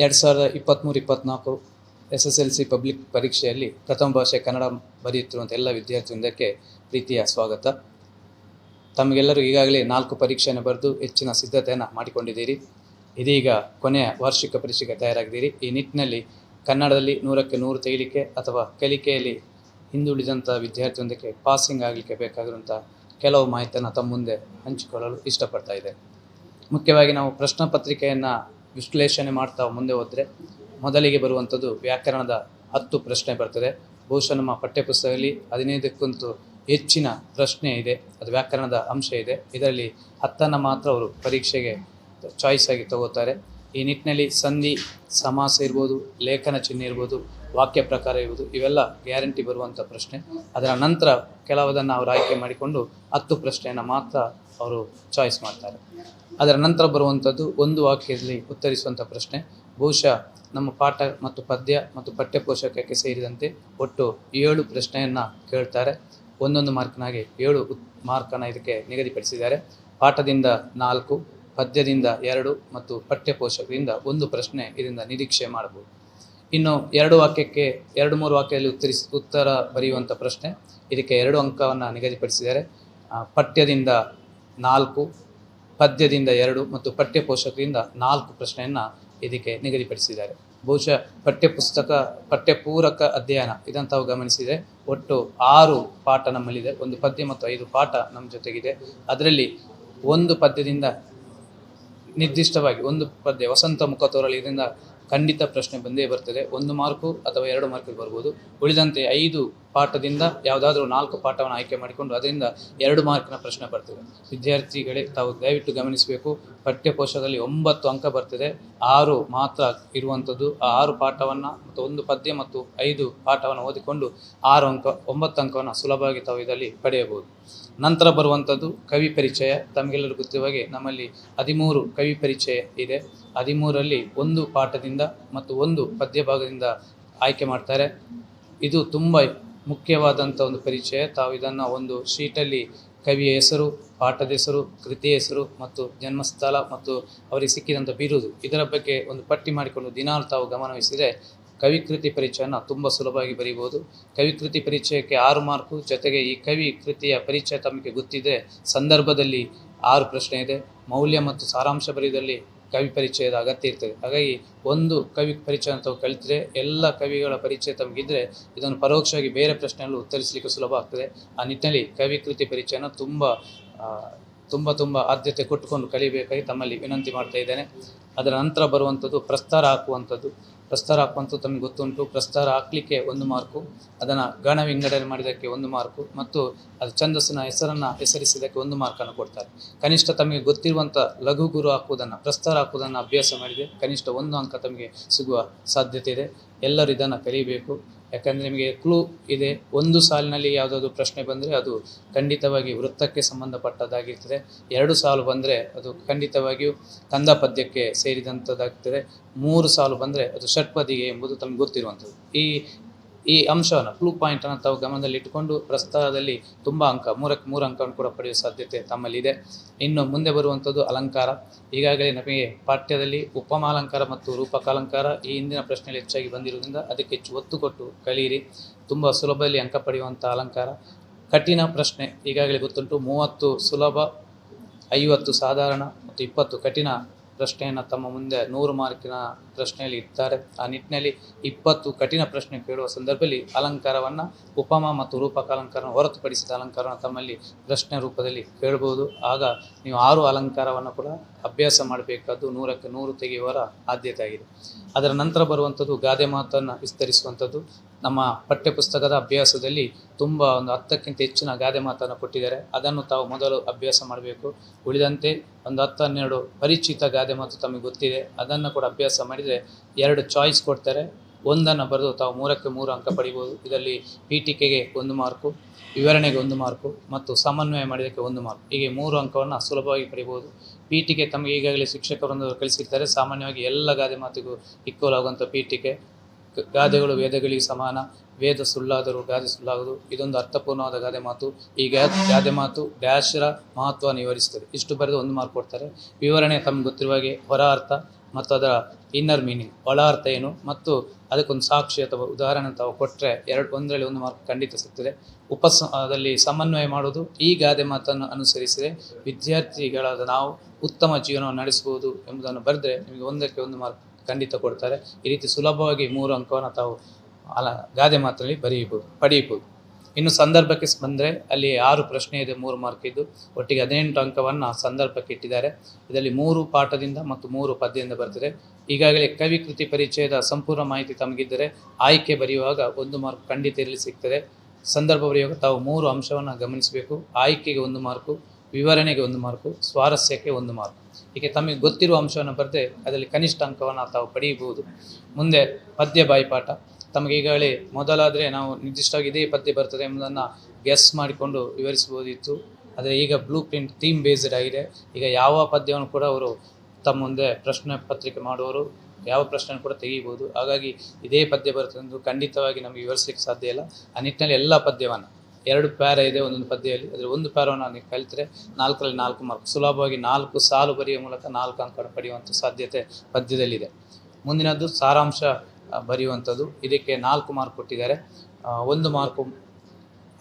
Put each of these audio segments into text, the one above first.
ಎರಡು ಸಾವಿರದ ಇಪ್ಪತ್ತ್ಮೂರು ಇಪ್ಪತ್ತ್ನಾಲ್ಕು S S L C public ಪರೀಕ್ಷೆಯಲ್ಲಿ ಪ್ರಥಮ ಭಾಷೆ ಕನ್ನಡ ಬರೆಯುತ್ತಿರುವಂಥ ಎಲ್ಲ ವಿದ್ಯಾರ್ಥಿವೃಂದಕ್ಕೆ ಪ್ರೀತಿಯ ಸ್ವಾಗತ. ತಮಗೆಲ್ಲರೂ ಈಗಾಗಲೇ ನಾಲ್ಕು ಪರೀಕ್ಷೆಯನ್ನು ಬರೆದು ಹೆಚ್ಚಿನ ಸಿದ್ಧತೆಯನ್ನು ಮಾಡಿಕೊಂಡಿದ್ದೀರಿ. ಇದೀಗ ಕೊನೆಯ ವಾರ್ಷಿಕ ಪರೀಕ್ಷೆಗೆ ತಯಾರಾಗಿದ್ದೀರಿ. ಈ ನಿಟ್ಟಿನಲ್ಲಿ ಕನ್ನಡದಲ್ಲಿ ನೂರಕ್ಕೆ ನೂರು ತೆಗಿಲಿಕ್ಕೆ ಅಥವಾ ಕಲಿಕೆಯಲ್ಲಿ ಹಿಂದುಳಿದಂಥ ವಿದ್ಯಾರ್ಥಿಯೊಂದಕ್ಕೆ ಪಾಸಿಂಗ್ ಆಗಲಿಕ್ಕೆ ಬೇಕಾಗಿರುವಂಥ ಕೆಲವು ಮಾಹಿತಿಯನ್ನು ತಮ್ಮ ಮುಂದೆ ಹಂಚಿಕೊಳ್ಳಲು ಇಷ್ಟಪಡ್ತಾ ಇದೆ ಮುಖ್ಯವಾಗಿ ನಾವು ಪ್ರಶ್ನೆ ಪತ್ರಿಕೆಯನ್ನು ವಿಶ್ಲೇಷಣೆ ಮಾಡ್ತಾ ಮುಂದೆ ಹೋದರೆ ಮೊದಲಿಗೆ ಬರುವಂಥದ್ದು ವ್ಯಾಕರಣದ ಹತ್ತು ಪ್ರಶ್ನೆ ಬರ್ತದೆ. ಬಹುಶಃ ನಮ್ಮ ಪಠ್ಯಪುಸ್ತಕದಲ್ಲಿ ಹದಿನೈದಕ್ಕಂತೂ ಹೆಚ್ಚಿನ ಪ್ರಶ್ನೆ ಇದೆ. ಅದು ವ್ಯಾಕರಣದ ಅಂಶ ಇದೆ. ಇದರಲ್ಲಿ ಹತ್ತನ್ನು ಮಾತ್ರ ಅವರು ಪರೀಕ್ಷೆಗೆ ಚಾಯ್ಸ್ ಆಗಿ ತಗೋತಾರೆ. ಈ ನಿಟ್ಟಿನಲ್ಲಿ ಸಂಧಿ, ಸಮಾಸ ಇರ್ಬೋದು, ಲೇಖನ ಚಿಹ್ನೆ ಇರ್ಬೋದು, ವಾಕ್ಯ ಪ್ರಕಾರ ಇರ್ಬೋದು, ಇವೆಲ್ಲ ಗ್ಯಾರಂಟಿ ಬರುವಂಥ ಪ್ರಶ್ನೆ. ಅದರ ನಂತರ ಕೆಲವದನ್ನು ಅವರು ಆಯ್ಕೆ ಮಾಡಿಕೊಂಡು ಹತ್ತು ಪ್ರಶ್ನೆಯನ್ನು ಮಾತ್ರ ಅವರು ಚಾಯ್ಸ್ ಮಾಡ್ತಾರೆ. ಅದರ ನಂತರ ಬರುವಂಥದ್ದು ಒಂದು ವಾಕ್ಯದಲ್ಲಿ ಉತ್ತರಿಸುವಂಥ ಪ್ರಶ್ನೆ, ಬಹುಶಃ ನಮ್ಮ ಪಾಠ ಮತ್ತು ಪದ್ಯ ಮತ್ತು ಪಠ್ಯಪೋಷಕಕ್ಕೆ ಸೇರಿದಂತೆ ಒಟ್ಟು ಏಳು ಪ್ರಶ್ನೆಯನ್ನು ಕೇಳ್ತಾರೆ. ಒಂದೊಂದು ಮಾರ್ಕ್ನಾಗೆ ಏಳು ಉತ್ ಮಾರ್ಕನ್ನು ಇದಕ್ಕೆ ನಿಗದಿಪಡಿಸಿದ್ದಾರೆ. ಪಾಠದಿಂದ ನಾಲ್ಕು, ಪದ್ಯದಿಂದ ಎರಡು ಮತ್ತು ಪಠ್ಯಪೋಷಕರಿಂದ ಒಂದು ಪ್ರಶ್ನೆ ಇದರಿಂದ ನಿರೀಕ್ಷೆ ಮಾಡಬಹುದು. ಇನ್ನು ಎರಡು ವಾಕ್ಯಕ್ಕೆ, ಎರಡು ಮೂರು ವಾಕ್ಯದಲ್ಲಿ ಉತ್ತರಿಸಿ, ಉತ್ತರ ಬರೆಯುವಂಥ ಪ್ರಶ್ನೆ, ಇದಕ್ಕೆ ಎರಡು ಅಂಕವನ್ನು ನಿಗದಿಪಡಿಸಿದ್ದಾರೆ. ಪಠ್ಯದಿಂದ ನಾಲ್ಕು, ಪದ್ಯದಿಂದ ಎರಡು ಮತ್ತು ಪಠ್ಯಪೋಷಕರಿಂದ ನಾಲ್ಕು ಪ್ರಶ್ನೆಯನ್ನು ಇದಕ್ಕೆ ನಿಗದಿಪಡಿಸಿದ್ದಾರೆ. ಬಹುಶಃ ಪಠ್ಯಪುಸ್ತಕ, ಪಠ್ಯಪೂರಕ ಅಧ್ಯಯನ ಇದನ್ನು ತಾವು ಗಮನಿಸಿದರೆ ಒಟ್ಟು ಆರು ಪಾಠ ನಮ್ಮಲ್ಲಿದೆ. ಒಂದು ಪದ್ಯ ಮತ್ತು ಐದು ಪಾಠ ನಮ್ಮ ಜೊತೆಗಿದೆ. ಅದರಲ್ಲಿ ಒಂದು ಪದ್ಯದಿಂದ ನಿರ್ದಿಷ್ಟವಾಗಿ ಒಂದು ಪದ್ಯ ವಸಂತ ಮುಖ ತೋರಲು ಇದರಿಂದ ಖಂಡಿತ ಪ್ರಶ್ನೆ ಬಂದೇ ಬರ್ತದೆ. ಒಂದು ಮಾರ್ಕು ಅಥವಾ ಎರಡು ಮಾರ್ಕಿಗೆ ಬರ್ಬೋದು. ಉಳಿದಂತೆ ಐದು ಪಾಠದಿಂದ ಯಾವುದಾದ್ರೂ ನಾಲ್ಕು ಪಾಠವನ್ನು ಆಯ್ಕೆ ಮಾಡಿಕೊಂಡು ಅದರಿಂದ ಎರಡು ಮಾರ್ಕಿನ ಪ್ರಶ್ನೆ ಬರ್ತದೆ. ವಿದ್ಯಾರ್ಥಿಗಳೇ ತಾವು ದಯವಿಟ್ಟು ಗಮನಿಸಬೇಕು. ಪಠ್ಯಕೋಶದಲ್ಲಿ ಒಂಬತ್ತು ಅಂಕ ಬರ್ತದೆ. ಆರು ಮಾತ್ರ ಇರುವಂಥದ್ದು. ಆ ಆರು ಪಾಠವನ್ನು ಮತ್ತು ಒಂದು ಪದ್ಯ ಮತ್ತು ಐದು ಪಾಠವನ್ನು ಓದಿಕೊಂಡು ಆರು ಅಂಕ, ಒಂಬತ್ತು ಅಂಕವನ್ನು ಸುಲಭವಾಗಿ ತಾವು ಇದರಲ್ಲಿ ಪಡೆಯಬಹುದು. ನಂತರ ಬರುವಂಥದ್ದು ಕವಿ ಪರಿಚಯ. ತಮಗೆಲ್ಲರೂ ಗೊತ್ತಿರುವ ಹಾಗೆ ನಮ್ಮಲ್ಲಿ ಹದಿಮೂರು ಕವಿ ಪರಿಚಯ ಇದೆ. ಹದಿಮೂರಲ್ಲಿ ಒಂದು ಪಾಠದಿಂದ ಮತ್ತು ಒಂದು ಪದ್ಯ ಭಾಗದಿಂದ ಆಯ್ಕೆ ಮಾಡ್ತಾರೆ. ಇದು ತುಂಬ ಮುಖ್ಯವಾದಂಥ ಒಂದು ಪರಿಚಯ. ತಾವು ಇದನ್ನು ಒಂದು ಶೀಟಲ್ಲಿ ಕವಿಯ ಹೆಸರು, ಪಾಠದ ಹೆಸರು, ಕೃತಿಯ ಹೆಸರು ಮತ್ತು ಜನ್ಮಸ್ಥಳ ಮತ್ತು ಅವರಿಗೆ ಸಿಕ್ಕಿದಂಥ ಬಿರುದು. ಇದರ ಬಗ್ಗೆ ಒಂದು ಪಟ್ಟಿ ಮಾಡಿಕೊಂಡು ದಿನಾಲು ತಾವು ಗಮನವಹಿಸಿದರೆ ಕವಿಕೃತಿ ಪರಿಚಯನ ತುಂಬ ಸುಲಭವಾಗಿ ಬರೀಬೋದು ಕವಿಕೃತಿ ಪರಿಚಯಕ್ಕೆ ಆರು ಮಾರ್ಕು. ಜೊತೆಗೆ ಈ ಕವಿ ಕೃತಿಯ ಪರಿಚಯ ತಮಗೆ ಗೊತ್ತಿದೆ ಸಂದರ್ಭದಲ್ಲಿ ಆರು ಪ್ರಶ್ನೆ ಇದೆ. ಮೌಲ್ಯ ಮತ್ತು ಸಾರಾಂಶ ಬರೆಯುವುದರಲ್ಲಿ ಕವಿ ಪರಿಚಯದ ಅಗತ್ಯ ಇರ್ತದೆ. ಹಾಗಾಗಿ ಒಂದು ಕವಿ ಪರಿಚಯ ತಾವು ಕಲಿತರೆ ಎಲ್ಲ ಕವಿಗಳ ಪರಿಚಯ ತಮಗಿದ್ರೆ ಇದನ್ನು ಪರೋಕ್ಷವಾಗಿ ಬೇರೆ ಪ್ರಶ್ನೆಯಲ್ಲೂ ಉತ್ತರಿಸಲಿಕ್ಕೆ ಸುಲಭ ಆಗ್ತದೆ. ಆ ನಿಟ್ಟಿನಲ್ಲಿ ಕವಿ ಕೃತಿ ಪರಿಚಯನ ತುಂಬ ತುಂಬ ತುಂಬ ಆದ್ಯತೆ ಕೊಟ್ಟುಕೊಂಡು ಕಲಿಬೇಕಾಗಿ ತಮ್ಮಲ್ಲಿ ವಿನಂತಿ ಮಾಡ್ತಾ ಇದ್ದೇನೆ. ಅದರ ನಂತರ ಬರುವಂಥದ್ದು ಪ್ರಸ್ತಾರ ಹಾಕುವಂಥದ್ದು ಪ್ರಸ್ತಾರ ಹಾಕುವಂಥದ್ದು ತಮಗೆ ಗೊತ್ತುಂಟು. ಪ್ರಸ್ತಾರ ಹಾಕಲಿಕ್ಕೆ ಒಂದು ಮಾರ್ಕು, ಅದನ್ನು ಗಣ ವಿಂಗಡಣೆ ಮಾಡಿದ್ದಕ್ಕೆ ಒಂದು ಮಾರ್ಕು ಮತ್ತು ಅದು ಛಂದಸ್ಸಿನ ಹೆಸರನ್ನು ಹೆಸರಿಸಿದ್ದಕ್ಕೆ ಒಂದು ಮಾರ್ಕನ್ನು ಕೊಡ್ತಾರೆ. ಕನಿಷ್ಠ ತಮಗೆ ಗೊತ್ತಿರುವಂಥ ಲಘು ಗುರು ಹಾಕುವುದನ್ನು, ಪ್ರಸ್ತಾರ ಹಾಕುವುದನ್ನು ಅಭ್ಯಾಸ ಮಾಡಿದೆ ಕನಿಷ್ಠ ಒಂದು ಅಂಕ ತಮಗೆ ಸಿಗುವ ಸಾಧ್ಯತೆ ಇದೆ. ಎಲ್ಲರೂ ಇದನ್ನು ಕಲಿಬೇಕು. ಯಾಕಂದರೆ ನಿಮಗೆ ಕ್ಲೂ ಇದೆ. ಒಂದು ಸಾಲಿನಲ್ಲಿ ಯಾವುದಾದ್ರು ಪ್ರಶ್ನೆ ಬಂದರೆ ಅದು ಖಂಡಿತವಾಗಿ ವೃತ್ತಕ್ಕೆ ಸಂಬಂಧಪಟ್ಟದ್ದಾಗಿರ್ತದೆ. ಎರಡು ಸಾಲು ಬಂದರೆ ಅದು ಖಂಡಿತವಾಗಿಯೂ ಕಂದ ಪದ್ಯಕ್ಕೆ ಸೇರಿದಂಥದ್ದಾಗ್ತದೆ ಮೂರು ಸಾಲು ಬಂದರೆ ಅದು ಷಟ್ಪದಿಗೆ ಎಂಬುದು ತಮಗೆ ಗೊತ್ತಿರುವಂಥದ್ದು. ಈ ಈ ಅಂಶವನ್ನು ಫ್ಲೂ ಪಾಯಿಂಟನ್ನು ತಾವು ಗಮನದಲ್ಲಿ ಇಟ್ಟುಕೊಂಡು ಪ್ರಸ್ತಾವದಲ್ಲಿ ತುಂಬ ಅಂಕ, ಮೂರಕ್ಕೆ ಮೂರು ಅಂಕವನ್ನು ಕೂಡ ಪಡೆಯುವ ಸಾಧ್ಯತೆ ತಮ್ಮಲ್ಲಿದೆ. ಇನ್ನು ಮುಂದೆ ಬರುವಂಥದ್ದು ಅಲಂಕಾರ. ಈಗಾಗಲೇ ನಮಗೆ ಪಾಠ್ಯದಲ್ಲಿ ಉಪಮಾಲಂಕಾರ ಮತ್ತು ರೂಪಕಾಲಂಕಾರ ಈ ಹಿಂದಿನ ಪ್ರಶ್ನೆಯಲ್ಲಿ ಹೆಚ್ಚಾಗಿ ಬಂದಿರುವುದರಿಂದ ಅದಕ್ಕೆ ಹೆಚ್ಚು ಒತ್ತು ಕೊಟ್ಟು ಕಲಿಯಿರಿ. ತುಂಬ ಸುಲಭದಲ್ಲಿ ಅಂಕ ಪಡೆಯುವಂಥ ಅಲಂಕಾರ. ಕಠಿಣ ಪ್ರಶ್ನೆ, ಈಗಾಗಲೇ ಗೊತ್ತುಂಟು, ಮೂವತ್ತು ಸುಲಭ, ಐವತ್ತು ಸಾಧಾರಣ ಮತ್ತು ಇಪ್ಪತ್ತು ಕಠಿಣ ಪ್ರಶ್ನೆಯನ್ನು ತಮ್ಮ ಮುಂದೆ ನೂರು ಮಾರ್ಕಿನ ಪ್ರಶ್ನೆಯಲ್ಲಿ ಇಡ್ತಾರೆ. ಆ ನಿಟ್ಟಿನಲ್ಲಿ ಇಪ್ಪತ್ತು ಕಠಿಣ ಪ್ರಶ್ನೆ ಕೇಳುವ ಸಂದರ್ಭದಲ್ಲಿ ಅಲಂಕಾರವನ್ನು ಉಪಮ ಮತ್ತು ರೂಪಕ ಅಲಂಕಾರವನ್ನು ಹೊರತುಪಡಿಸಿದ ಅಲಂಕಾರವನ್ನು ತಮ್ಮಲ್ಲಿ ಪ್ರಶ್ನೆ ರೂಪದಲ್ಲಿ ಕೇಳಬಹುದು ಆಗ ನೀವು ಆರು ಅಲಂಕಾರವನ್ನು ಕೂಡ ಅಭ್ಯಾಸ ಮಾಡಬೇಕಾದ್ದು ನೂರಕ್ಕೆ ನೂರು ತೆಗೆಯುವರ ಆದ್ಯತೆ ಆಗಿದೆ. ಅದರ ನಂತರ ಬರುವಂಥದ್ದು ಗಾದೆ ಮಾತನ್ನು ವಿಸ್ತರಿಸುವಂಥದ್ದು. ನಮ್ಮ ಪಠ್ಯಪುಸ್ತಕದ ಅಭ್ಯಾಸದಲ್ಲಿ ತುಂಬ ಒಂದು ಹತ್ತಕ್ಕಿಂತ ಹೆಚ್ಚಿನ ಗಾದೆ ಮಾತನ್ನು ಕೊಟ್ಟಿದ್ದಾರೆ. ಅದನ್ನು ತಾವು ಮೊದಲು ಅಭ್ಯಾಸ ಮಾಡಬೇಕು. ಉಳಿದಂತೆ ಒಂದು ಹತ್ತು, ಹನ್ನೆರಡು ಪರಿಚಿತ ಗಾದೆ ಮಾತು ತಮಗೆ ಗೊತ್ತಿದೆ. ಅದನ್ನು ಕೂಡ ಅಭ್ಯಾಸ ಮಾಡಿದರೆ ಎರಡು ಚಾಯ್ಸ್ ಕೊಡ್ತಾರೆ. ಒಂದನ್ನು ಬರೆದು ತಾವು ಮೂರಕ್ಕೆ ಮೂರು ಅಂಕ ಪಡಿಬೋದು. ಇದರಲ್ಲಿ ಪೀಠಿಕೆಗೆ ಒಂದು ಮಾರ್ಕು ವಿವರಣೆಗೆ ಒಂದು ಮಾರ್ಕು ಮತ್ತು ಸಮನ್ವಯ ಮಾಡಿದಕ್ಕೆ ಒಂದು ಮಾರ್ಕ್ ಹೀಗೆ ಮೂರು ಅಂಕವನ್ನು ಸುಲಭವಾಗಿ ಪಡಿಬೋದು. ಪೀಠಿಕೆ ತಮಗೆ ಈಗಾಗಲೇ ಶಿಕ್ಷಕರೊಂದು ಕಲಿಸಿರ್ತಾರೆ. ಸಾಮಾನ್ಯವಾಗಿ ಎಲ್ಲ ಗಾದೆ ಮಾತಿಗೂ ಈಕ್ವಲ್ ಆಗುವಂಥ ಪೀಠಿಕೆ. ಗಾದೆಗಳು ವೇದಗಳಿಗೆ ಸಮಾನ. ವೇದ ಸುಳ್ಳಾದರೂ ಗಾದೆ ಸುಳ್ಳಾಗದು ಇದೊಂದು ಅರ್ಥಪೂರ್ಣವಾದ ಗಾದೆ ಮಾತು. ಈ ಗಾದೆ ಮಾತು ಡ್ಯಾಶರ ಮಹತ್ವ ನಿವಾರಿಸ್ತದೆ ಇಷ್ಟು ಬರೆದು ಒಂದು ಮಾರ್ಕ್ ಕೊಡ್ತಾರೆ. ವಿವರಣೆ ತಮ್ಗೆ ಗೊತ್ತಿರುವ ಹಾಗೆ ಹೊರ ಅರ್ಥ ಮತ್ತು ಅದರ ಇನ್ನರ್ ಮೀನಿಂಗ್. ಒಳ ಅರ್ಥ ಏನು ಮತ್ತು ಅದಕ್ಕೊಂದು ಸಾಕ್ಷಿ ಅಥವಾ ಉದಾಹರಣೆ ತಾವು ಕೊಟ್ಟರೆ ಎರಡು, ಒಂದರಲ್ಲಿ ಒಂದು ಮಾರ್ಕ್ ಖಂಡಿತ ಸಿಗ್ತದೆ. ಉಪಸ ಅದರಲ್ಲಿ ಸಮನ್ವಯ ಮಾಡೋದು ಈ ಗಾದೆ ಮಾತನ್ನು ಅನುಸರಿಸಿದರೆ ವಿದ್ಯಾರ್ಥಿಗಳಾದ ನಾವು ಉತ್ತಮ ಜೀವನವನ್ನು ನಡೆಸಬಹುದು ಎಂಬುದನ್ನು ಬರೆದ್ರೆ ನಿಮಗೆ ಒಂದಕ್ಕೆ ಒಂದು ಮಾರ್ಕ್ ಖಂಡಿತ ಕೊಡ್ತಾರೆ. ಈ ರೀತಿ ಸುಲಭವಾಗಿ ಮೂರು ಅಂಕವನ್ನು ತಾವು ಅಲ, ಗಾದೆ ಮಾತಲ್ಲಿ ಬರೆಯಬಹುದು, ಪಡೆಯಬಹುದು. ಇನ್ನು ಸಂದರ್ಭಕ್ಕೆ ಬಂದರೆ ಅಲ್ಲಿ ಆರು ಪ್ರಶ್ನೆ ಇದೆ, ಮೂರು ಮಾರ್ಕ್ ಇದ್ದು, ಒಟ್ಟಿಗೆ ಹದಿನೆಂಟು ಅಂಕವನ್ನು ಸಂದರ್ಭಕ್ಕೆ ಇಟ್ಟಿದ್ದಾರೆ. ಇದರಲ್ಲಿ ಮೂರು ಪಾಠದಿಂದ ಮತ್ತು ಮೂರು ಪದ್ಯದಿಂದ ಬರ್ತದೆ. ಈಗಾಗಲೇ ಕವಿ ಕೃತಿ ಪರಿಚಯದ ಸಂಪೂರ್ಣ ಮಾಹಿತಿ ತಮಗಿದ್ದರೆ ಆಯ್ಕೆ ಬರೆಯುವಾಗ ಒಂದು ಮಾರ್ಕ್ ಖಂಡಿತ ಇರಲಿ ಸಿಗ್ತದೆ. ಸಂದರ್ಭ ಬರೆಯುವಾಗ ತಾವು ಮೂರು ಅಂಶವನ್ನು ಗಮನಿಸಬೇಕು. ಆಯ್ಕೆಗೆ ಒಂದು ಮಾರ್ಕು, ವಿವರಣೆಗೆ ಒಂದು ಮಾರ್ಕು, ಸ್ವಾರಸ್ಯಕ್ಕೆ ಒಂದು ಮಾರ್ಕ್. ಹೀಗೆ ತಮಗೆ ಗೊತ್ತಿರುವ ಅಂಶವನ್ನು ಬರೆದೇ ಅದರಲ್ಲಿ ಕನಿಷ್ಠ ಅಂಕವನ್ನು ತಾವು ಪಡೆಯಬಹುದು. ಮುಂದೆ ಪದ್ಯ ಬಾಯಿಪಾಠ. ತಮಗೆ ಈಗಾಗಲೇ ಮೊದಲಾದರೆ ನಾವು ನಿರ್ದಿಷ್ಟವಾಗಿ ಇದೇ ಪದ್ಯ ಬರ್ತದೆ ಎಂಬುದನ್ನು ಗೆಸ್ ಮಾಡಿಕೊಂಡು ವಿವರಿಸಬಹುದಿತ್ತು. ಆದರೆ ಈಗ ಬ್ಲೂ ಪ್ರಿಂಟ್ ಥೀಮ್ ಬೇಸ್ಡ್ ಆಗಿದೆ. ಈಗ ಯಾವ ಪದ್ಯವನ್ನು ಕೂಡ ಅವರು ತಮ್ಮ ಮುಂದೆ ಪ್ರಶ್ನೆ ಪತ್ರಿಕೆ ಮಾಡುವವರು ಯಾವ ಪ್ರಶ್ನೆ ಕೂಡ ತೆಗೀಬೋದು ಹಾಗಾಗಿ ಇದೇ ಪದ್ಯ ಬರ್ತದೆ ಎಂದು ಖಂಡಿತವಾಗಿ ನಮಗೆ ವಿವರಿಸಲಿಕ್ಕೆ ಸಾಧ್ಯ ಇಲ್ಲ. ಆ ನಿಟ್ಟಿನಲ್ಲಿ ಎಲ್ಲ ಪದ್ಯವನ್ನು ಎರಡು ಪ್ಯಾರ ಇದೆ ಒಂದೊಂದು ಪದ್ಯದಲ್ಲಿ. ಅದರ ಒಂದು ಪ್ಯಾರವನ್ನು ನೀವು ಕಲಿತರೆ ನಾಲ್ಕರಲ್ಲಿ ನಾಲ್ಕು ಮಾರ್ಕ್ ಸುಲಭವಾಗಿ ನಾಲ್ಕು ಸಾಲು ಬರೆಯುವ ಮೂಲಕ ನಾಲ್ಕು ಅಂಕ ಪಡೆಯುವಂಥ ಸಾಧ್ಯತೆ ಪದ್ಯದಲ್ಲಿದೆ. ಮುಂದಿನದ್ದು ಸಾರಾಂಶ ಬರೆಯುವಂಥದ್ದು. ಇದಕ್ಕೆ ನಾಲ್ಕು ಮಾರ್ಕ್ ಕೊಟ್ಟಿದ್ದಾರೆ. ಒಂದು ಮಾರ್ಕು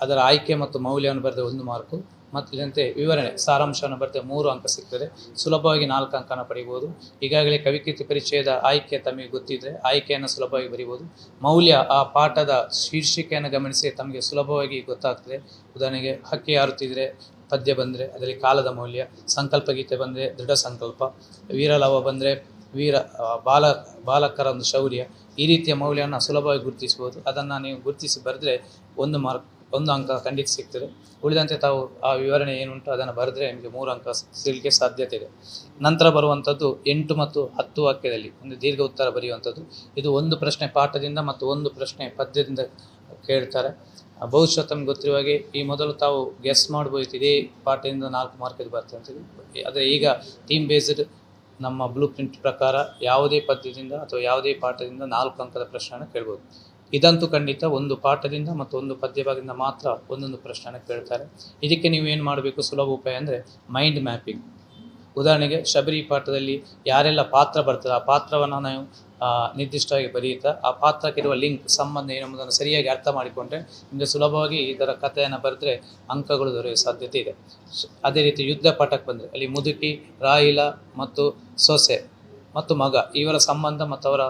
ಅದರ ಆಯ್ಕೆ ಮತ್ತು ಮೌಲ್ಯವನ್ನು ಬರೆದ ಒಂದು ಮಾರ್ಕು ಮತ್ತು ಇದಂತೆ ವಿವರಣೆ, ಸಾರಾಂಶವನ್ನು ಬರ್ತದೆ ಮೂರು ಅಂಕ ಸಿಗ್ತದೆ. ಸುಲಭವಾಗಿ ನಾಲ್ಕು ಅಂಕನ ಪಡಿಬೋದು ಈಗಾಗಲೇ ಕವಿಕೃತಿ ಪರಿಚಯದ ಆಯ್ಕೆ ತಮಗೆ ಗೊತ್ತಿದ್ದರೆ ಆಯ್ಕೆಯನ್ನು ಸುಲಭವಾಗಿ ಬರಿಬೋದು ಮೌಲ್ಯ, ಆ ಪಾಠದ ಶೀರ್ಷಿಕೆಯನ್ನು ಗಮನಿಸಿ ತಮಗೆ ಸುಲಭವಾಗಿ ಗೊತ್ತಾಗ್ತದೆ. ಉದಾಹರಣೆಗೆ, ಹಕ್ಕಿ ಹಾರುತ್ತಿದ್ರೆ ಪದ್ಯ ಬಂದರೆ ಅದರಲ್ಲಿ ಕಾಲದ ಮೌಲ್ಯ ಸಂಕಲ್ಪ ಗೀತೆ ಬಂದರೆ ದೃಢ ಸಂಕಲ್ಪ, ವೀರಲವ ಬಂದರೆ ವೀರ ಬಾಲ, ಬಾಲಕರ ಒಂದು ಶೌರ್ಯ, ಈ ರೀತಿಯ ಮೌಲ್ಯವನ್ನು ಸುಲಭವಾಗಿ ಗುರುತಿಸ್ಬೋದು ಅದನ್ನು ನೀವು ಗುರುತಿಸಿ ಬರೆದ್ರೆ ಒಂದು ಮಾರ್ಕ್ ಒಂದು ಅಂಕ ಖಂಡಿತ ಸಿಗ್ತದೆ. ಉಳಿದಂತೆ ತಾವು ಆ ವಿವರಣೆ ಏನುಂಟು ಅದನ್ನು ಬರೆದ್ರೆ ನಿಮಗೆ ಮೂರು ಅಂಕ ಸಿಗಲಿಕ್ಕೆ ಸಾಧ್ಯತೆ ಇದೆ. ನಂತರ ಬರುವಂಥದ್ದು ಎಂಟು ಮತ್ತು ಹತ್ತು ವಾಕ್ಯದಲ್ಲಿ ಒಂದು ದೀರ್ಘ ಉತ್ತರ ಬರೆಯುವಂಥದ್ದು. ಇದು ಒಂದು ಪ್ರಶ್ನೆ ಪಾಠದಿಂದ ಮತ್ತು ಒಂದು ಪ್ರಶ್ನೆ ಪದ್ಯದಿಂದ ಕೇಳ್ತಾರೆ. ಬಹುಶಃ ತಮ್ಗೆ ಗೊತ್ತಿರುವ ಹಾಗೆ ಈ ಮೊದಲು ತಾವು ಗೆಸ್ ಮಾಡ್ಬೋದಿತ್ತು ಇದೇ ಪಾಠದಿಂದ ನಾಲ್ಕು ಮಾರ್ಕ್ ಇದು ಬರ್ತದೆ ಅಂತೇಳಿ ಆದರೆ ಈಗ ಟೀಮ್ ಬೇಸ್ಡ್ ನಮ್ಮ ಬ್ಲೂ ಪ್ರಿಂಟ್ ಪ್ರಕಾರ ಯಾವುದೇ ಪದ್ಯದಿಂದ ಅಥವಾ ಯಾವುದೇ ಪಾಠದಿಂದ ನಾಲ್ಕು ಅಂಕದ ಪ್ರಶ್ನೆಯನ್ನು ಕೇಳ್ಬೋದು. ಇದಂತೂ ಖಂಡಿತ ಒಂದು ಪಾಠದಿಂದ ಮತ್ತು ಒಂದು ಪದ್ಯಭಾಗದಿಂದ ಮಾತ್ರ ಒಂದೊಂದು ಪ್ರಶ್ನೆ ಕೇಳ್ತಾರೆ. ಇದಕ್ಕೆ ನೀವು ಏನು ಮಾಡಬೇಕು ಸುಲಭ ಉಪಾಯ ಅಂದರೆ ಮೈಂಡ್ ಮ್ಯಾಪಿಂಗ್ ಉದಾಹರಣೆಗೆ ಶಬರಿ ಪಾಠದಲ್ಲಿ ಯಾರೆಲ್ಲ ಪಾತ್ರ ಬರ್ತದೆ, ಆ ಪಾತ್ರವನ್ನು ನಾವು ನಿರ್ದಿಷ್ಟವಾಗಿ ಬರೆಯುತ್ತಾ, ಆ ಪಾತ್ರಕ್ಕಿರುವ ಲಿಂಕ್, ಸಂಬಂಧ ಏನೆಂಬುದನ್ನು ಸರಿಯಾಗಿ ಅರ್ಥ ಮಾಡಿಕೊಂಡ್ರೆ ನಿಮಗೆ ಸುಲಭವಾಗಿ ಇದರ ಕಥೆಯನ್ನು ಬರೆದ್ರೆ ಅಂಕಗಳು ದೊರೆಯುವ ಸಾಧ್ಯತೆ ಇದೆ. ಅದೇ ರೀತಿ ಯುದ್ಧ ಪಾಠಕ್ಕೆ ಬಂದರೆ, ಅಲ್ಲಿ ಮುದುಕಿ, ರಾಯಿಲ ಮತ್ತು ಸೊಸೆ ಮತ್ತು ಮಗ, ಇವರ ಸಂಬಂಧ ಮತ್ತು ಅವರ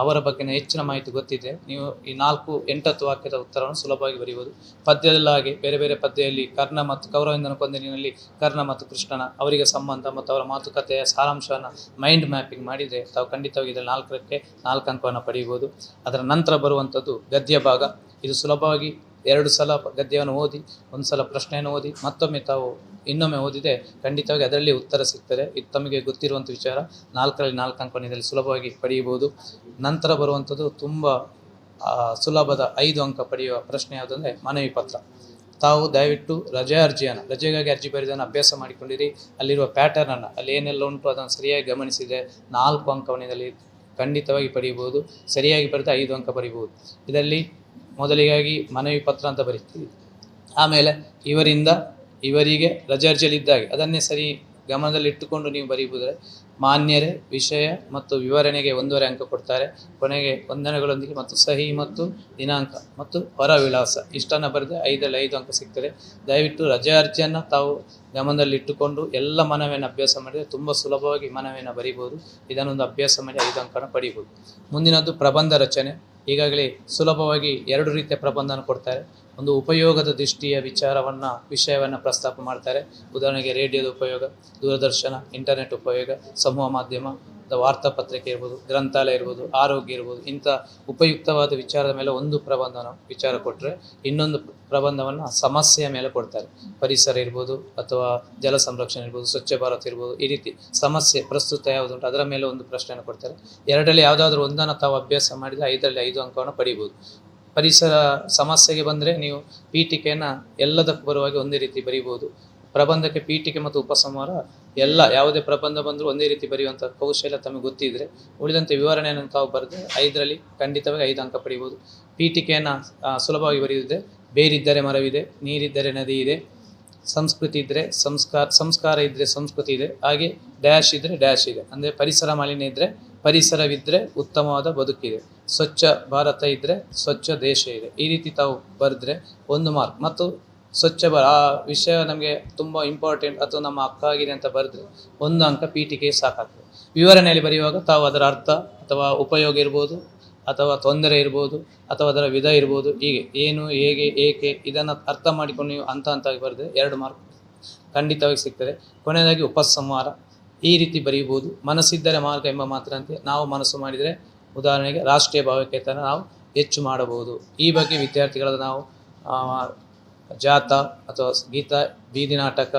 ಅವರ ಬಗ್ಗೆ ಹೆಚ್ಚಿನ ಮಾಹಿತಿ ಗೊತ್ತಿದೆ. ನೀವು ಈ ನಾಲ್ಕು ಎಂಟತ್ತು ವಾಕ್ಯದ ಉತ್ತರವನ್ನು ಸುಲಭವಾಗಿ ಬರೆಯಬಹುದು ಪದ್ಯದಲ್ಲಾಗಿ ಬೇರೆ ಬೇರೆ ಪದ್ಯದಲ್ಲಿ ಕರ್ಣ ಮತ್ತು ಕೌರವೇಂದ್ರನ ಕೊಂದಿನಲ್ಲಿ ಕರ್ಣ ಮತ್ತು ಕೃಷ್ಣನ ಅವರಿಗೆ ಸಂಬಂಧ ಮತ್ತು ಅವರ ಮಾತುಕತೆಯ ಸಾರಾಂಶವನ್ನು ಮೈಂಡ್ ಮ್ಯಾಪಿಂಗ್ ಮಾಡಿದರೆ ತಾವು ಖಂಡಿತವಾಗಿ ಇದರಲ್ಲಿ ನಾಲ್ಕಕ್ಕೆ ನಾಲ್ಕು ಅಂಕವನ್ನು ಪಡೆಯಬಹುದು. ಅದರ ನಂತರ ಬರುವಂಥದ್ದು ಗದ್ಯ ಭಾಗ. ಇದು ಸುಲಭವಾಗಿ ಎರಡು ಸಲ ಗದ್ಯವನ್ನು ಓದಿ ಒಂದು ಸಲ ಪ್ರಶ್ನೆಯನ್ನು ಓದಿ, ಮತ್ತೊಮ್ಮೆ ತಾವು ಇನ್ನೊಮ್ಮೆ ಓದಿದೆ ಖಂಡಿತವಾಗಿ ಅದರಲ್ಲಿ ಉತ್ತರ ಸಿಗ್ತದೆ. ಇದು ತಮಗೆ ಗೊತ್ತಿರುವಂಥ ವಿಚಾರ. ನಾಲ್ಕರಲ್ಲಿ ನಾಲ್ಕು ಅಂಕ ಇದರಲ್ಲಿ ಸುಲಭವಾಗಿ ಪಡೆಯಬಹುದು. ನಂತರ ಬರುವಂಥದ್ದು ತುಂಬ ಸುಲಭದ ಐದು ಅಂಕ ಪಡೆಯುವ ಪ್ರಶ್ನೆ ಯಾವುದಂದರೆ ಮನವಿ ಪತ್ರ. ತಾವು ದಯವಿಟ್ಟು ರಜೆ ಅರ್ಜಿಯನ್ನು, ರಜೆಗಾಗಿ ಅರ್ಜಿ ಬರೆದನ್ನು ಅಭ್ಯಾಸ ಮಾಡಿಕೊಂಡಿರಿ. ಅಲ್ಲಿರುವ ಪ್ಯಾಟರ್ನನ್ನು ಅಲ್ಲಿ ಏನೆಲ್ಲ ಉಂಟು ಅದನ್ನು ಸರಿಯಾಗಿ ಗಮನಿಸಿದರೆ ನಾಲ್ಕು ಅಂಕವನ್ನು ಇದರಲ್ಲಿ ಖಂಡಿತವಾಗಿ ಪಡೆಯಬಹುದು. ಸರಿಯಾಗಿ ಬರೆದ ಐದು ಅಂಕ ಬರೀಬಹುದು. ಇದರಲ್ಲಿ ಮೊದಲಿಗಾಗಿ ಮನವಿ ಪತ್ರ ಅಂತ ಬರೀತೀವಿ. ಆಮೇಲೆ ಇವರಿಂದ ಇವರಿಗೆ ರಜೆ ಅರ್ಜಿಯಲ್ಲಿದ್ದಾಗೆ ಅದನ್ನೇ ಸರಿ ಗಮನದಲ್ಲಿಟ್ಟುಕೊಂಡು ನೀವು ಬರೀಬೋದ್ರೆ ಮಾನ್ಯರೇ ವಿಷಯ ಮತ್ತು ವಿವರಣೆಗೆ ಒಂದೂವರೆ ಅಂಕ ಕೊಡ್ತಾರೆ. ಕೊನೆಗೆ ವಂದನೆಗಳೊಂದಿಗೆ ಮತ್ತು ಸಹಿ ಮತ್ತು ದಿನಾಂಕ ಮತ್ತು ಹೊರ ವಿಳಾಸ. ಇಷ್ಟನ್ನು ಬರೆದು ಐದರಲ್ಲಿ ಐದು ಅಂಕ ಸಿಗ್ತದೆ. ದಯವಿಟ್ಟು ರಜೆ ಅರ್ಜಿಯನ್ನು ತಾವು ಗಮನದಲ್ಲಿಟ್ಟುಕೊಂಡು ಎಲ್ಲ ಮನವಿಯನ್ನು ಅಭ್ಯಾಸ ಮಾಡಿದರೆ ತುಂಬ ಸುಲಭವಾಗಿ ಮನವಿಯನ್ನು ಬರೀಬೋದು. ಇದನ್ನೊಂದು ಅಭ್ಯಾಸ ಮಾಡಿ ಐದು ಅಂಕನ ಪಡೀಬೋದು. ಮುಂದಿನದ್ದು ಪ್ರಬಂಧ ರಚನೆ. ಈಗಾಗಲೇ ಸುಲಭವಾಗಿ ಎರಡು ರೀತಿಯ ಪ್ರಬಂಧನ ಕೊಡ್ತಾರೆ. ಒಂದು ಉಪಯೋಗದ ದೃಷ್ಟಿಯ ವಿಚಾರವನ್ನು, ವಿಷಯವನ್ನು ಪ್ರಸ್ತಾಪ ಮಾಡ್ತಾರೆ. ಉದಾಹರಣೆಗೆ ರೇಡಿಯೋದ ಉಪಯೋಗ, ದೂರದರ್ಶನ, ಇಂಟರ್ನೆಟ್ ಉಪಯೋಗ, ಸಮೂಹ ಮಾಧ್ಯಮ ವಾರ್ತಾಪತ್ರಿಕೆ ಇರ್ಬೋದು, ಗ್ರಂಥಾಲಯ ಇರ್ಬೋದು, ಆರೋಗ್ಯ ಇರ್ಬೋದು, ಇಂಥ ಉಪಯುಕ್ತವಾದ ವಿಚಾರದ ಮೇಲೆ ಒಂದು ಪ್ರಬಂಧನ ವಿಚಾರ ಕೊಟ್ಟರೆ ಇನ್ನೊಂದು ಪ್ರಬಂಧವನ್ನು ಸಮಸ್ಯೆಯ ಮೇಲೆ ಕೊಡ್ತಾರೆ. ಪರಿಸರ ಇರ್ಬೋದು ಅಥವಾ ಜಲ ಸಂರಕ್ಷಣೆ ಇರ್ಬೋದು, ಸ್ವಚ್ಛ ಭಾರತ ಇರ್ಬೋದು, ಈ ರೀತಿ ಸಮಸ್ಯೆ ಪ್ರಸ್ತುತ ಯಾವುದುಂಟು ಅದರ ಮೇಲೆ ಒಂದು ಪ್ರಶ್ನೆಯನ್ನು ಕೊಡ್ತಾರೆ. ಎರಡರಲ್ಲಿ ಯಾವುದಾದ್ರೂ ಒಂದನ್ನು ತಾವು ಅಭ್ಯಾಸ ಮಾಡಿದರೆ ಐದರಲ್ಲಿ ಐದು ಅಂಕವನ್ನು ಪಡಿಬೋದು. ಪರಿಸರ ಸಮಸ್ಯೆಗೆ ಬಂದರೆ ನೀವು ಪೀಠಿಕೆಯನ್ನು ಎಲ್ಲದಕ್ಕೂ ಹಾಗೆ ಒಂದೇ ರೀತಿ ಬರೀಬೋದು ಪ್ರಬಂಧಕ್ಕೆ ಪೀಠಿಕೆ ಮತ್ತು ಉಪಸಂಹಾರ ಎಲ್ಲ, ಯಾವುದೇ ಪ್ರಬಂಧ ಬಂದರೂ ಒಂದೇ ರೀತಿ ಬರೆಯುವಂಥ ಕೌಶಲ್ಯ ತಮಗೆ ಗೊತ್ತಿದ್ದರೆ ಉಳಿದಂತೆ ವಿವರಣೆಯನ್ನು ತಾವು ಬರೆದು ಐದರಲ್ಲಿ ಖಂಡಿತವಾಗಿ ಐದು ಅಂಕ ಪಡೆಯಬಹುದು. ಪೀಠಿಕೆಯನ್ನು ಸುಲಭವಾಗಿ ಬರೆಯುವುದೇ ಬೇರಿದ್ದರೆ ಮರವಿದೆ, ನೀರಿದ್ದರೆ ನದಿ ಇದೆ, ಸಂಸ್ಕೃತಿ ಇದ್ದರೆ ಸಂಸ್ಕಾರ ಸಂಸ್ಕಾರ ಇದ್ದರೆ ಸಂಸ್ಕೃತಿ ಇದೆ, ಹಾಗೆ ಡ್ಯಾಶ್ ಇದ್ದರೆ ಡ್ಯಾಶ್ ಇದೆ. ಅಂದರೆ ಪರಿಸರ ಮಾಲಿನ್ಯ ಇದ್ದರೆ ಪರಿಸರವಿದ್ದರೆ ಉತ್ತಮವಾದ ಬದುಕಿದೆ. ಸ್ವಚ್ಛ ಭಾರತ ಇದ್ದರೆ ಸ್ವಚ್ಛ ದೇಶ ಇದೆ. ಈ ರೀತಿ ತಾವು ಬರೆದ್ರೆ ಒಂದು ಮಾರ್ಕ್. ಮತ್ತು ಸ್ವಚ್ಛ ಬ ಆ ವಿಷಯ ನಮಗೆ ತುಂಬ ಇಂಪಾರ್ಟೆಂಟ್ ಅಥವಾ ನಮ್ಮ ಅಕ್ಕ ಆಗಿದೆ ಅಂತ ಬರೆದ್ರೆ ಒಂದು ಅಂಕ ಪೀಠಿಗೆ ಸಾಕಾಗ್ತದೆ. ವಿವರಣೆಯಲ್ಲಿ ಬರೆಯುವಾಗ ತಾವು ಅದರ ಅರ್ಥ ಅಥವಾ ಉಪಯೋಗ ಇರ್ಬೋದು, ಅಥವಾ ತೊಂದರೆ ಇರ್ಬೋದು, ಅಥವಾ ಅದರ ವಿಧ ಇರ್ಬೋದು, ಹೀಗೆ ಏನು, ಹೇಗೆ, ಏಕೆ ಇದನ್ನು ಅರ್ಥ ಮಾಡಿಕೊಂಡು ನೀವು ಹಂತ ಹಂತವಾಗಿ ಬರೆದ್ರೆ ಎರಡು ಮಾರ್ಕ್ ಖಂಡಿತವಾಗಿ ಸಿಗ್ತದೆ. ಕೊನೆಯದಾಗಿ ಉಪಸಂಹಾರ. ಈ ರೀತಿ ಬರೆಯಬಹುದು ಮನಸ್ಸಿದ್ದರೆ ಮಾರ್ಗ ಎಂಬ ಮಾತಿನಂತೆ ನಾವು ಮನಸ್ಸು ಮಾಡಿದರೆ ಉದಾಹರಣೆಗೆ ರಾಷ್ಟ್ರೀಯ ಭಾವೈಕ್ಯತೆಯನ್ನು ನಾವು ಹೆಚ್ಚು ಮಾಡಬಹುದು. ಈ ಬಗ್ಗೆ ವಿದ್ಯಾರ್ಥಿಗಳ ನಾವು ಜಾತ ಅಥವಾ ಗೀತ, ಬೀದಿ ನಾಟಕ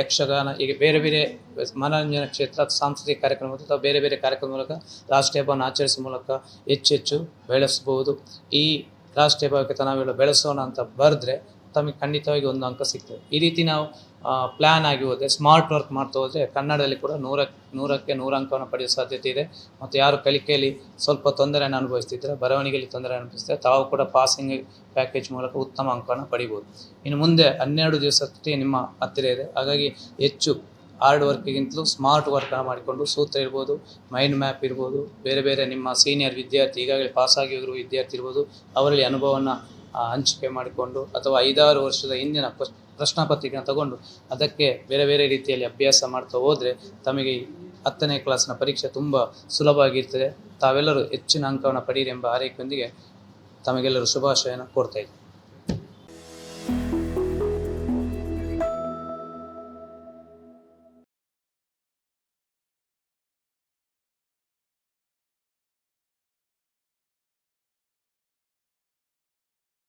ಯಕ್ಷಗಾನ, ಹೀಗೆ ಬೇರೆ ಬೇರೆ ಮನೋರಂಜನಾ ಕ್ಷೇತ್ರ ಸಾಂಸ್ಕೃತಿಕ ಕಾರ್ಯಕ್ರಮ ಅಥವಾ ಬೇರೆ ಬೇರೆ ಕಾರ್ಯಕ್ರಮ ಮೂಲಕ ರಾಷ್ಟ್ರೀಯ ಹಬ್ಬವನ್ನು ಆಚರಿಸುವ ಮೂಲಕ ಹೆಚ್ಚು ಹೆಚ್ಚು ಬೆಳೆಸಬಹುದು. ಈ ರಾಷ್ಟ್ರೀಯ ಭಾವಕ್ಕೆ ನಾವೆಲ್ಲ ಬೆಳೆಸೋಣ ಅಂತ ಬರೆದ್ರೆ ತಮಗೆ ಖಂಡಿತವಾಗಿ ಒಂದು ಅಂಕ ಸಿಗ್ತದೆ. ಈ ರೀತಿ ನಾವು ಪ್ಲ್ಯಾನ್ ಆಗಿ ಹೋದರೆ ಸ್ಮಾರ್ಟ್ ವರ್ಕ್ ಮಾಡ್ತಾ ಹೋದರೆ ಕನ್ನಡದಲ್ಲಿ ಕೂಡ ನೂರಕ್ಕೆ ನೂರಕ್ಕೆ ನೂರು ಅಂಕವನ್ನು ಪಡೆಯುವ ಸಾಧ್ಯತೆ ಇದೆ. ಮತ್ತು ಯಾರು ಕಲಿಕೆಯಲ್ಲಿ ಸ್ವಲ್ಪ ತೊಂದರೆಯನ್ನು ಅನುಭವಿಸ್ತಿದ್ರೆ, ಬರವಣಿಗೆಯಲ್ಲಿ ತೊಂದರೆ ಅನುಭವಿಸ್ತಾರೆ ತಾವು ಕೂಡ ಪಾಸಿಂಗ್ ಪ್ಯಾಕೇಜ್ ಮೂಲಕ ಉತ್ತಮ ಅಂಕವನ್ನು ಪಡಿಬೋದು. ಇನ್ನು ಮುಂದೆ ಹನ್ನೆರಡು ದಿವಸಕ್ಕೆ ನಿಮ್ಮ ಹತ್ತಿರ ಇದೆ. ಹಾಗಾಗಿ ಹೆಚ್ಚು ಹಾರ್ಡ್ ವರ್ಕ್ಗಿಂತಲೂ ಸ್ಮಾರ್ಟ್ ವರ್ಕನ್ನು ಮಾಡಿಕೊಂಡು ಸೂತ್ರ ಇರ್ಬೋದು ಮೈಂಡ್ ಮ್ಯಾಪ್ ಇರ್ಬೋದು, ಬೇರೆ ಬೇರೆ ನಿಮ್ಮ ಸೀನಿಯರ್ ವಿದ್ಯಾರ್ಥಿ, ಈಗಾಗಲೇ ಪಾಸಾಗಿ ಹೋಗಿರುವ ವಿದ್ಯಾರ್ಥಿ ಇರ್ಬೋದು, ಅವರಲ್ಲಿ ಅನುಭವವನ್ನು ಹಂಚಿಕೆ ಮಾಡಿಕೊಂಡು ಅಥವಾ ಐದಾರು ವರ್ಷದ ಹಿಂದಿನ ಪ್ರಶ್- ಪ್ರಶ್ನೆ ಪತ್ರಿಕೆಯನ್ನು ತಗೊಂಡು ಅದಕ್ಕೆ ಬೇರೆ ಬೇರೆ ರೀತಿಯಲ್ಲಿ ಅಭ್ಯಾಸ ಮಾಡ್ತಾ ಹೋದರೆ ತಮಗೆ ಹತ್ತನೇ ಕ್ಲಾಸ್ನ ಪರೀಕ್ಷೆ ತುಂಬ ಸುಲಭವಾಗಿರ್ತದೆ. ತಾವೆಲ್ಲರೂ ಹೆಚ್ಚಿನ ಅಂಕವನ್ನು ಪಡೀರಿ ಎಂಬ ಆರೈಕೆಯೊಂದಿಗೆ ತಮಗೆಲ್ಲರೂ ಶುಭಾಶಯನ ಕೋರ್ತಾ ಇದ್ದೀನಿ.